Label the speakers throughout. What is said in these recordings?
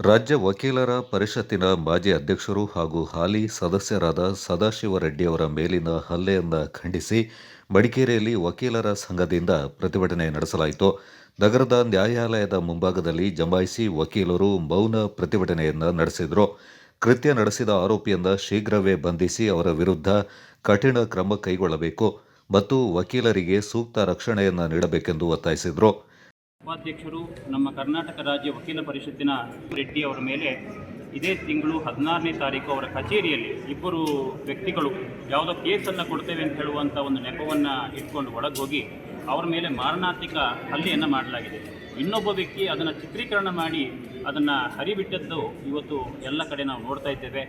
Speaker 1: ರಾಜ್ಯ ವಕೀಲರ ಪರಿಷತ್ತಿನ ಮಾಜಿ ಅಧ್ಯಕ್ಷರು ಹಾಗೂ ಹಾಲಿ ಸದಸ್ಯರಾದ ಸದಾಶಿವ ರೆಡ್ಡಿಯವರ ಮೇಲಿನ ಹಲ್ಲೆಯನ್ನು ಖಂಡಿಸಿ ಮಡಿಕೇರಿಯಲ್ಲಿ ವಕೀಲರ ಸಂಘದಿಂದ ಪ್ರತಿಭಟನೆ ನಡೆಸಲಾಯಿತು. ನಗರದ ನ್ಯಾಯಾಲಯದ ಮುಂಭಾಗದಲ್ಲಿ ಜಮಾಯಿಸಿ ವಕೀಲರು ಮೌನ ಪ್ರತಿಭಟನೆಯನ್ನು ನಡೆಸಿದರು. ಕೃತ್ಯ ನಡೆಸಿದ ಆರೋಪಿಯನ್ನು ಶೀಘ್ರವೇ ಬಂಧಿಸಿ ಅವರ ವಿರುದ್ಧ ಕಠಿಣ ಕ್ರಮ ಕೈಗೊಳ್ಳಬೇಕು ಮತ್ತು ವಕೀಲರಿಗೆ ಸೂಕ್ತ ರಕ್ಷಣೆಯನ್ನು ನೀಡಬೇಕೆಂದು ಒತ್ತಾಯಿಸಿದರು.
Speaker 2: ಉಪಾಧ್ಯಕ್ಷರು ನಮ್ಮ ಕರ್ನಾಟಕ ರಾಜ್ಯ ವಕೀಲ ಪರಿಷತ್ತಿನ ರೆಡ್ಡಿ ಅವರ ಮೇಲೆ ಇದೇ ತಿಂಗಳು ಹದಿನಾರನೇ ತಾರೀಕು ಅವರ ಕಚೇರಿಯಲ್ಲಿ ಇಬ್ಬರು ವ್ಯಕ್ತಿಗಳು ಯಾವುದೋ ಕೇಸನ್ನು ಕೊಡ್ತೇವೆ ಅಂತ ಹೇಳುವಂಥ ಒಂದು ನೆಪವನ್ನು ಇಟ್ಕೊಂಡು ಒಳಗೆ ಹೋಗಿ ಅವರ ಮೇಲೆ ಮಾರಣಾಂತಿಕ ಹಲ್ಲೆಯನ್ನು ಮಾಡಲಾಗಿದೆ. ಇನ್ನೊಬ್ಬ ವ್ಯಕ್ತಿ ಅದನ್ನು ಚಿತ್ರೀಕರಣ ಮಾಡಿ ಅದನ್ನು ಹರಿಬಿಟ್ಟದ್ದು ಇವತ್ತು ಎಲ್ಲ ಕಡೆ ನಾವು ನೋಡ್ತಾ ಇದ್ದೇವೆ.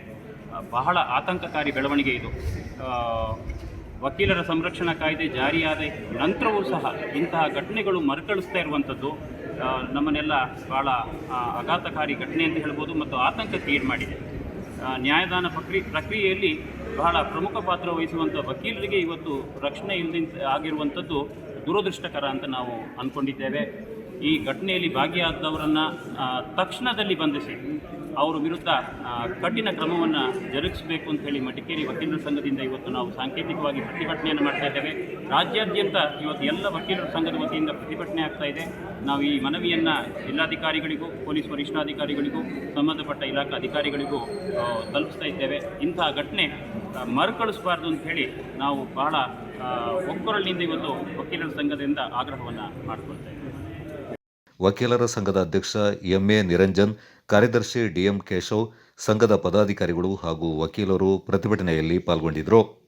Speaker 2: ಬಹಳ ಆತಂಕಕಾರಿ ಬೆಳವಣಿಗೆ ಇದು. ವಕೀಲರ ಸಂರಕ್ಷಣಾ ಕಾಯ್ದೆ ಜಾರಿಯಾದ ನಂತರವೂ ಸಹ ಇಂತಹ ಘಟನೆಗಳು ಮರುಕಳಿಸ್ತಾ ಇರುವಂಥದ್ದು ನಮ್ಮನ್ನೆಲ್ಲ ಭಾಳ ಆಘಾತಕಾರಿ ಘಟನೆ ಅಂತ ಹೇಳ್ಬೋದು ಮತ್ತು ಆತಂಕ ಮಾಡಿದೆ. ನ್ಯಾಯದಾನ ಪ್ರಕ್ರಿ, ಪ್ರಕ್ರಿಯೆಯಲ್ಲಿ ಬಹಳ ಪ್ರಮುಖ ಪಾತ್ರ ವಹಿಸುವಂಥ ವಕೀಲರಿಗೆ ಇವತ್ತು ರಕ್ಷಣೆ ಇಲ್ಲದ ಆಗಿರುವಂಥದ್ದು ದುರದೃಷ್ಟಕರ ಅಂತ ನಾವು ಅಂದ್ಕೊಂಡಿದ್ದೇವೆ. ಈ ಘಟನೆಯಲ್ಲಿ ಭಾಗಿಯಾದವರನ್ನು ತಕ್ಷಣದಲ್ಲಿ ಬಂಧಿಸಿ ಅವರ ವಿರುದ್ಧ ಕಠಿಣ ಕ್ರಮವನ್ನು ಜರುಗಿಸಬೇಕು ಅಂತ ಹೇಳಿ ಮಡಿಕೇರಿ ವಕೀಲರ ಸಂಘದಿಂದ ಇವತ್ತು ನಾವು ಸಾಂಕೇತಿಕವಾಗಿ ಪ್ರತಿಭಟನೆಯನ್ನು ಮಾಡ್ತಾ ಇದ್ದೇವೆ. ರಾಜ್ಯಾದ್ಯಂತ ಇವತ್ತು ಎಲ್ಲ ವಕೀಲರ ಸಂಘದ ವತಿಯಿಂದ ಪ್ರತಿಭಟನೆ ಆಗ್ತಾ ಇದೆ. ನಾವು ಈ ಮನವಿಯನ್ನು ಜಿಲ್ಲಾಧಿಕಾರಿಗಳಿಗೂ, ಪೊಲೀಸ್ ವರಿಷ್ಠಾಧಿಕಾರಿಗಳಿಗೂ, ಸಂಬಂಧಪಟ್ಟ ಇಲಾಖಾ ಅಧಿಕಾರಿಗಳಿಗೂ ತಲುಪಿಸ್ತಾ ಇದ್ದೇವೆ. ಇಂತಹ ಘಟನೆ ಮರುಕಳಿಸಬಾರ್ದು ಅಂತ ಹೇಳಿ ನಾವು ಬಹಳ ಒಕ್ಕೊರಳಿನಿಂದ ಇವತ್ತು ವಕೀಲರ ಸಂಘದಿಂದ ಆಗ್ರಹವನ್ನು ಮಾಡಿಕೊಳ್ತಾ ಇದ್ದೇವೆ.
Speaker 1: ವಕೀಲರ ಸಂಘದ ಅಧ್ಯಕ್ಷ ಎಂಎ ನಿರಂಜನ್ ಕಾರ್ಯದರ್ಶಿ ಡಿಎಂ ಕೇಶವ್ ಸಂಘದ ಪದಾಧಿಕಾರಿಗಳು ಹಾಗೂ ವಕೀಲರು ಪ್ರತಿಭಟನೆಯಲ್ಲಿ ಪಾಲ್ಗೊಂಡಿದ್ದರು.